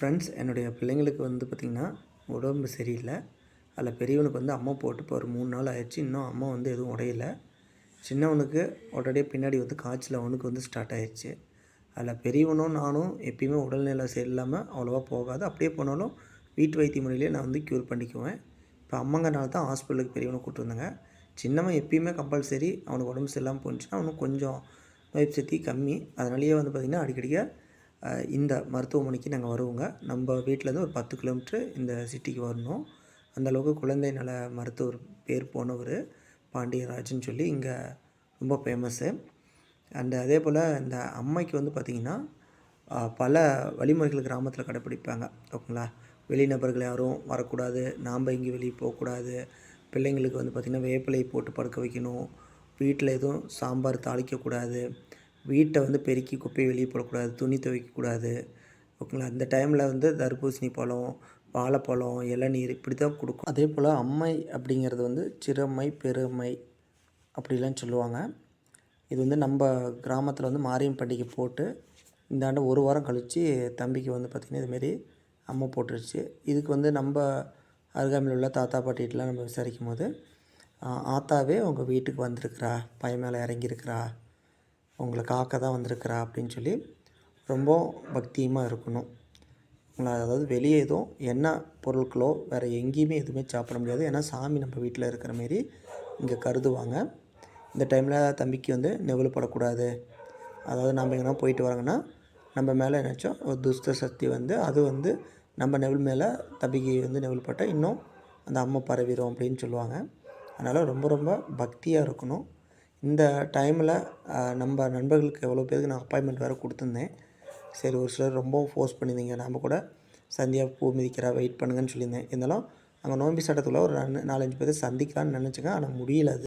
Friends என்னுடைய பிள்ளைங்களுக்கு வந்து பார்த்திங்கன்னா உடம்பு சரியில்லை. அதில் பெரியவனுக்கு வந்து அம்மா போட்டு இப்போ ஒரு மூணு நாள் ஆயிடுச்சு. இன்னும் அம்மா வந்து எதுவும் உடையல. சின்னவனுக்கு உடனே பின்னாடி வந்து காய்ச்சல் அவனுக்கு வந்து ஸ்டார்ட் ஆயிடுச்சு. அதில் பெரியவனும் நானும் எப்பயுமே உடல்நிலை சரியில்லாமல் அவ்வளோவா போகாது. அப்படியே போனாலும் வீட்டு வைத்திய முறையிலே நான் வந்து க்யூர் பண்ணிக்குவேன். இப்போ அம்மங்கனால தான் ஹாஸ்பிட்டலுக்கு பெரியவனை கூப்பிட்டு வந்தாங்க. சின்னவன் எப்பயுமே கம்பல்சரி அவனுக்கு உடம்பு சரியில்லாமல் போணுச்சுன்னா அவனுக்கு கொஞ்சம் நோய் சக்தி கம்மி. அதனாலேயே வந்து பார்த்திங்கன்னா அடிக்கடிக்க இந்த மருத்துவமனைக்கு நாங்கள் வருவோங்க. நம்ம வீட்டிலேருந்து ஒரு பத்து கிலோமீட்ரு இந்த சிட்டிக்கு வரணும். அந்தளவுக்கு குழந்தை நல மருத்துவர் பேர் போனவர் பாண்டியராஜன் சொல்லி இங்கே ரொம்ப ஃபேமஸ்ஸு அண்ட் அதே போல் இந்த அம்மைக்கு வந்து பார்த்திங்கன்னா பல வழிமுறைகள் கிராமத்தில் கடைப்பிடிப்பாங்க. ஓகேங்களா? வெளிநபர்கள் யாரும் வரக்கூடாது. நாம் இங்கே வெளியே போகக்கூடாது. பிள்ளைங்களுக்கு வந்து பார்த்திங்கன்னா வேப்பிலை போட்டு படுக்க வைக்கணும். வீட்டில் எதுவும் சாம்பார் தாளிக்கக்கூடாது. வீட்டை வந்து பெருக்கி குப்பையை வெளியே போடக்கூடாது துணி துவைக்கக்கூடாது. ஓகேங்களா? அந்த டைமில் வந்து தர்பூசணி பழம் வாழைப்பழம் இளநீர் இப்படி தான் கொடுக்கும். அதே போல் அம்மை அப்படிங்கிறது வந்து சிறுமை பெருமை அப்படிலாம் சொல்லுவாங்க. இது வந்து நம்ம கிராமத்தில் வந்து மாரியம் பண்டிகை போட்டு இந்த ஆண்டு ஒரு வாரம் கழித்து தம்பிக்கு வந்து பார்த்திங்கன்னா இதுமாரி அம்மை போட்டுருச்சு. இதுக்கு வந்து நம்ம அருகாமையில் உள்ள தாத்தா பாட்டிகிட்டலாம் நம்ம விசாரிக்கும் போது ஆத்தாவே உங்கள் வீட்டுக்கு வந்திருக்கிறா பையன் மேலே இறங்கியிருக்கிறா உங்களை காக்க தான் வந்திருக்கிறா அப்படின்னு சொல்லி ரொம்ப பக்தியமாக இருக்கணும். உங்களை அதாவது வெளியே எதுவும் என்ன பொருட்களோ வேறு எங்கேயுமே எதுவுமே சாப்பிட முடியாது. ஏன்னா சாமி நம்ம வீட்டில் இருக்கிற மாரி இங்கே கருதுவாங்க. இந்த டைமில் தம்பிக்கு வந்து நெவலுப்படக்கூடாது அதாவது நம்ம எங்கன்னா போயிட்டு வராங்கன்னா நம்ம மேலே என்னாச்சும் ஒரு துஷ்ட சக்தி வந்து அது வந்து நம்ம நெவல் மேலே தம்பிக்கு வந்து நெவுள் பட்டால் இன்னும் அந்த அம்மை பரவிடும் அப்படின்னு சொல்லுவாங்க. அதனால் ரொம்ப ரொம்ப பக்தியாக இருக்கணும். இந்த டைமில் நம்ம நண்பர்களுக்கு எவ்வளோ பேருக்கு நான் அப்பாயின்மெண்ட் வேறு கொடுத்துருந்தேன். சரி ஒரு சிலர் ரொம்பவும் ஃபோர்ஸ் பண்ணியிருந்தீங்க. நாம் கூட சந்தியா பூ மிதிக்கிறா வெயிட் பண்ணுங்கன்னு சொல்லியிருந்தேன். இருந்தாலும் அங்கே நோம்பி சட்டத்துக்குள்ளே ஒரு நாலஞ்சு பேர் சந்திக்கலான்னு நினச்சிங்க ஆனால் முடியல அது.